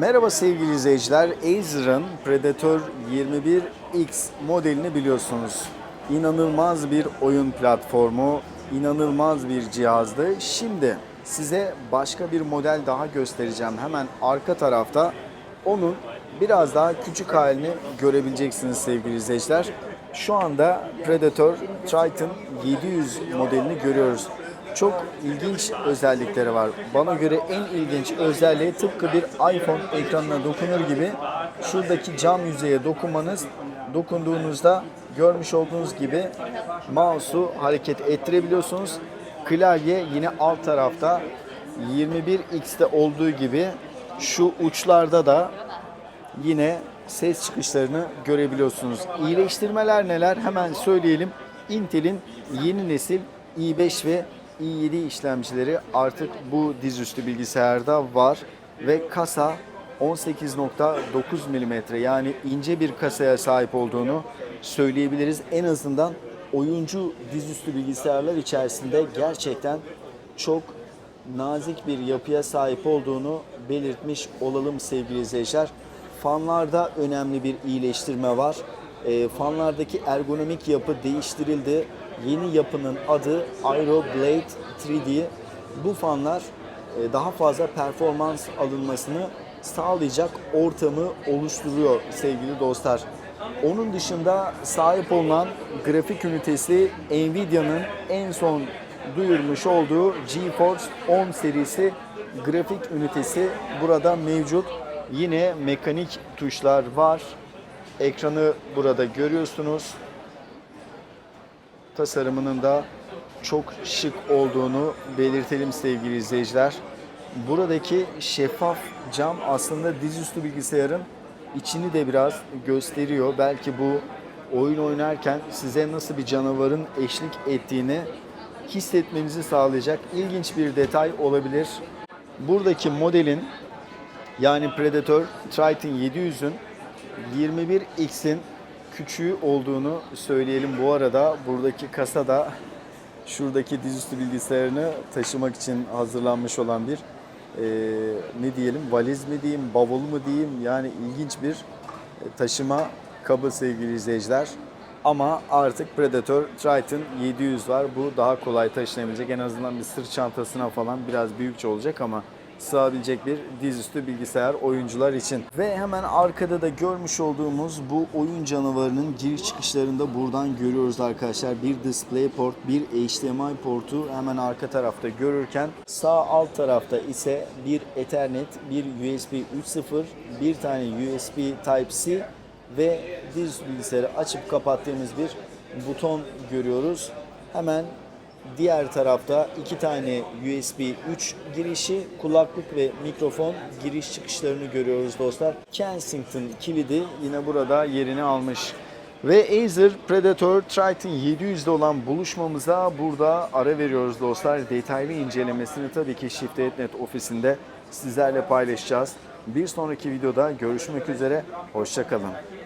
Merhaba sevgili izleyiciler. Acer'ın Predator 21X modelini biliyorsunuz. İnanılmaz bir oyun platformu, inanılmaz bir cihazdı. Şimdi size başka bir model daha göstereceğim. Hemen arka tarafta onun biraz daha küçük halini görebileceksiniz sevgili izleyiciler. Şu anda Predator Triton 700 modelini görüyoruz çok ilginç özellikleri var. Bana göre en ilginç özelliği tıpkı bir iPhone ekranına dokunur gibi şuradaki cam yüzeye dokunmanız, dokunduğunuzda görmüş olduğunuz gibi mouse'u hareket ettirebiliyorsunuz. Klavye yine alt tarafta 21X'te olduğu gibi şu uçlarda da yine ses çıkışlarını görebiliyorsunuz. İyileştirmeler neler? Hemen söyleyelim. Intel'in yeni nesil i5 ve i7 işlemcileri artık bu dizüstü bilgisayarda var ve kasa 18.9 mm yani ince bir kasaya sahip olduğunu söyleyebiliriz. En azından oyuncu dizüstü bilgisayarlar içerisinde gerçekten çok nazik bir yapıya sahip olduğunu belirtmiş olalım sevgili izleyiciler. Fanlarda önemli bir iyileştirme var. E, fanlardaki ergonomik yapı değiştirildi. Yeni yapının adı Aero Blade 3D. Bu fanlar e, daha fazla performans alınmasını sağlayacak ortamı oluşturuyor sevgili dostlar. Onun dışında sahip olunan grafik ünitesi Nvidia'nın en son duyurmuş olduğu GeForce 10 serisi grafik ünitesi burada mevcut. Yine mekanik tuşlar var. Ekranı burada görüyorsunuz. Tasarımının da çok şık olduğunu belirtelim sevgili izleyiciler. Buradaki şeffaf cam aslında dizüstü bilgisayarın içini de biraz gösteriyor. Belki bu oyun oynarken size nasıl bir canavarın eşlik ettiğini hissetmenizi sağlayacak ilginç bir detay olabilir. Buradaki modelin yani Predator Triton 700'ün 21X'in küçüğü olduğunu söyleyelim. Bu arada buradaki kasada şuradaki dizüstü bilgisayarını taşımak için hazırlanmış olan bir e, ne diyelim valiz mi diyeyim bavul mu diyeyim yani ilginç bir e, taşıma kabı sevgili izleyiciler. Ama artık Predator Triton 700 var. Bu daha kolay taşınabilecek. En azından bir sırt çantasına falan biraz büyükçe olacak ama sığabilecek bir dizüstü bilgisayar oyuncular için. Ve hemen arkada da görmüş olduğumuz bu oyun canavarının giriş çıkışlarında buradan görüyoruz arkadaşlar. Bir DisplayPort, bir HDMI portu hemen arka tarafta görürken sağ alt tarafta ise bir Ethernet, bir USB 3.0, bir tane USB Type-C ve dizüstü bilgisayarı açıp kapattığımız bir buton görüyoruz. Hemen Diğer tarafta iki tane USB 3 girişi, kulaklık ve mikrofon giriş çıkışlarını görüyoruz dostlar. Kensington kilidi yine burada yerini almış. Ve Acer Predator Triton 700'de olan buluşmamıza burada ara veriyoruz dostlar. Detaylı incelemesini tabii ki Shift.net ofisinde sizlerle paylaşacağız. Bir sonraki videoda görüşmek üzere, hoşçakalın.